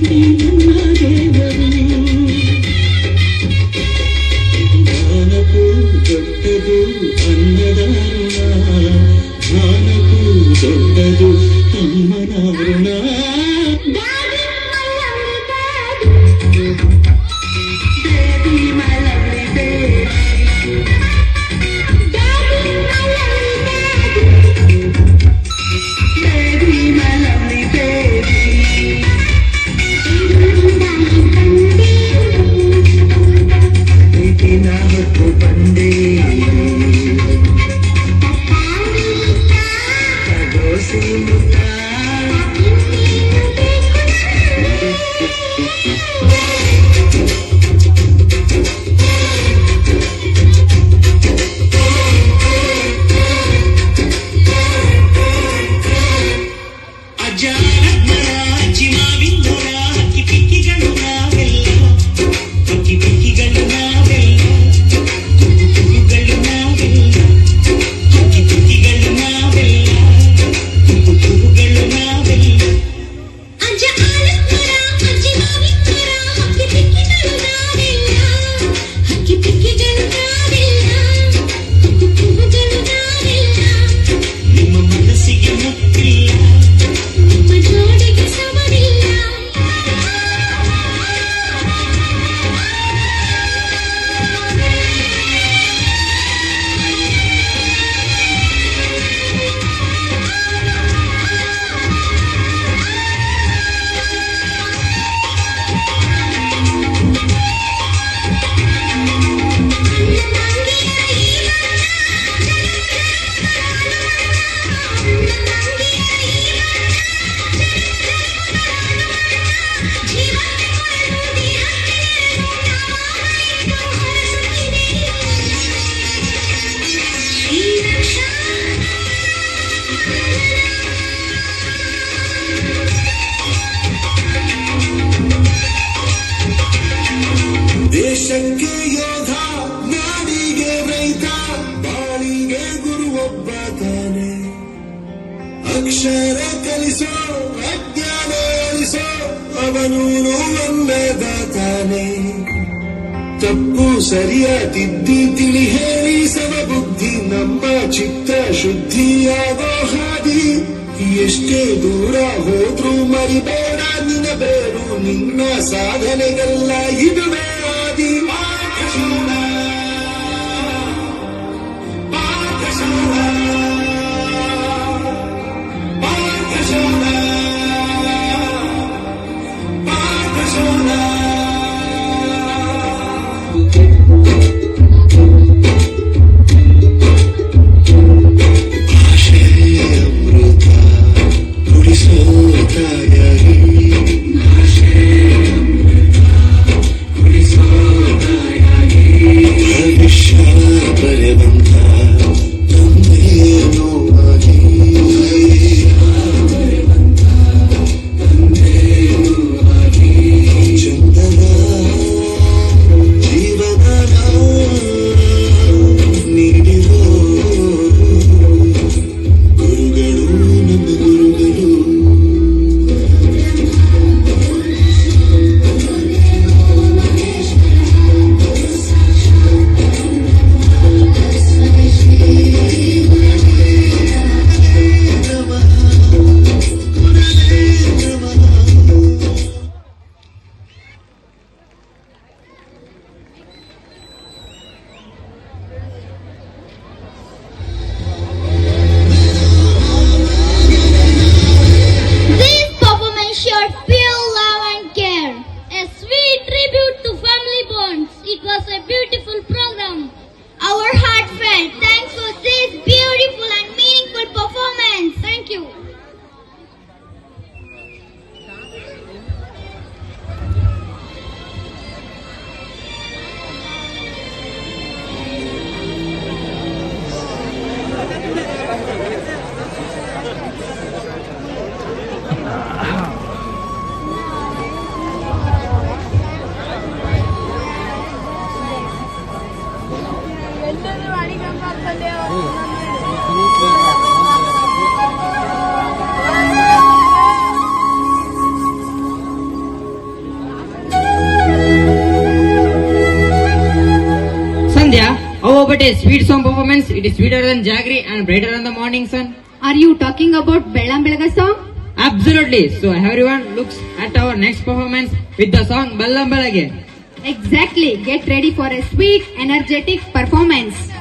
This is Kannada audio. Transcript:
you. கீர்த்தி பண்டே ದೇಶಕ್ಕೆ ಯೋಧ ನಾಡಿಗೆ ರೈತ ಬಾಳಿಗೆ ಗುರು ತಾನೆ ಅಕ್ಷರ ಕಲಿಸೋ ಅಜ್ಞಾನ ಅಳಿಸೋ ಅವನು ತಾನೆ ತಪ್ಪು ಸರಿಯ ತಿದ್ದಿ ತಿಳಿ ಹೇಳಿ ನಮ್ಮ ಚಿತ್ತ ಶುದ್ಧಿಯಾದ ಹಾದಿ ಎಷ್ಟೇ ದೂರ ಹೋದ್ರೂ ಮರಿಬೇಡ ನಿನ್ನ ಬೇರು ನಿನ್ನ ಸಾಧನೆಗೆಲ್ಲ ಇದುವೇ It is a sweet song performance. It is sweeter than Jaggery and brighter than the morning sun. Are you talking about Bellam Belaga song? Absolutely. So everyone looks at our next performance with the song Bellam Belage. Exactly. Get ready for a sweet, energetic performance.